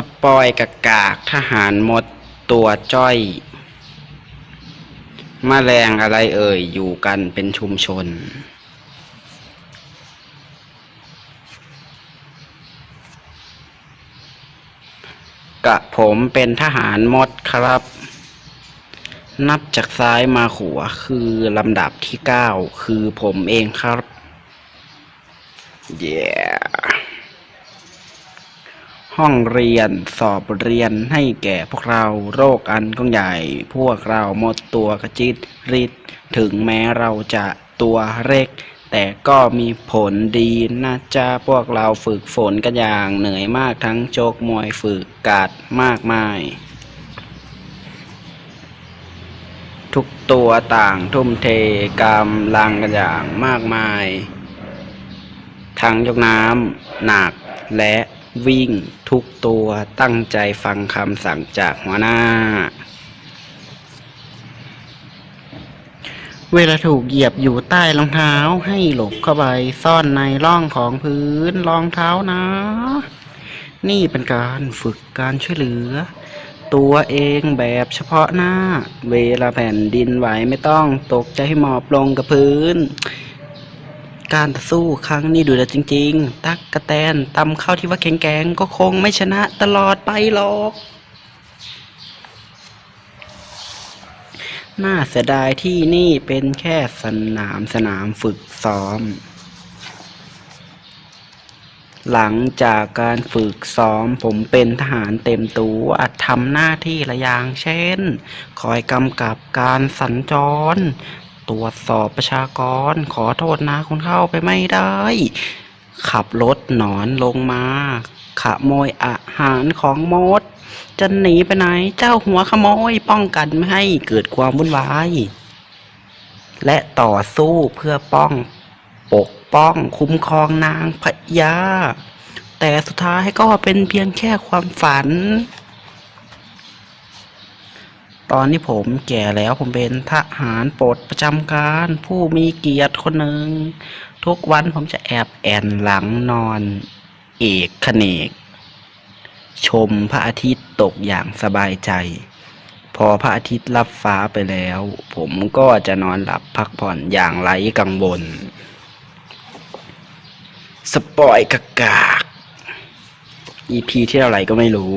สปอยกากากทหารหมดตัวจ้อยมแมลงอะไรเอ่ย อยู่กันเป็นชุมชน กะผมเป็นทหารมดครับ นับจากซ้ายมาขวาคือลำดับที่เก้าคือผมเองครับ เย้ ห้องเรียนสอบเรียนให้แก่พวกเราโรคอันกองใหญ่ พวกเราหมดตัวกระจิตริดถึงแม้เราจะตัวเล็ก แต่ก็มีผลดีนะจ๊ะพวกเราฝึกฝนกันอย่างเหนื่อยมากทั้งโจกมวยฝึกกาดมากมาย ทุกตัวต่างทุ่มเทกำลังกันอย่างมากมาย ทั้งยกน้ำหนักและ วิ่งทุกตัวตั้งใจฟังคำสั่งจากหัวหน้า เวลาถูกเหยียบอยู่ใต้รองเท้าให้หลบเข้าไปซ่อนในร่องของพื้นรองเท้านะ นี่เป็นการฝึกการช่วยเหลือ ตัวเองแบบเฉพาะหน้า เวลาแผ่นดินไหวไม่ต้องตกใจให้หมอบลงกับพื้น การต่อสู้ครั้งนี้ดูแลจริง ๆ ตักกระแตนตำเข้าที่ว่าแข็งแกร่งก็คงไม่ชนะตลอดไปหรอก น่าเสียดายที่นี่เป็นแค่สนามสนามฝึกซ้อม หลังจากการฝึกซ้อมผมเป็นทหารเต็มตัวทำหน้าที่ละอย่างเช่น คอยกำกับการสัญจร ตรวจสอบประชากร ขอโทษนะคุณเข้าไปไม่ได้ ขับรถหนอนลงมาขโมยอาหารของมด จะหนีไปไหน เจ้าหัวขโมยป้องกันไม่ให้เกิดความวุ่นวาย และต่อสู้เพื่อป้อง ปกป้องคุ้มครองนางพญาแต่สุดท้ายก็เป็นเพียงแค่ความฝัน ตอนนี้ผมแก่แล้วผมเป็นทหารปลดประจำการ ผู้มีเกียรติคนหนึ่ง ทุกวันผมจะแอบแอนหลังนอน เอกขเนก ชมพระอาทิตย์ตกอย่างสบายใจ พอพระอาทิตย์ลับฟ้าไปแล้ว ผมก็จะนอนหลับพักผ่อนอย่างไร้กังวล สปอยกากาก EP ที่เท่าไหร่ก็ไม่รู้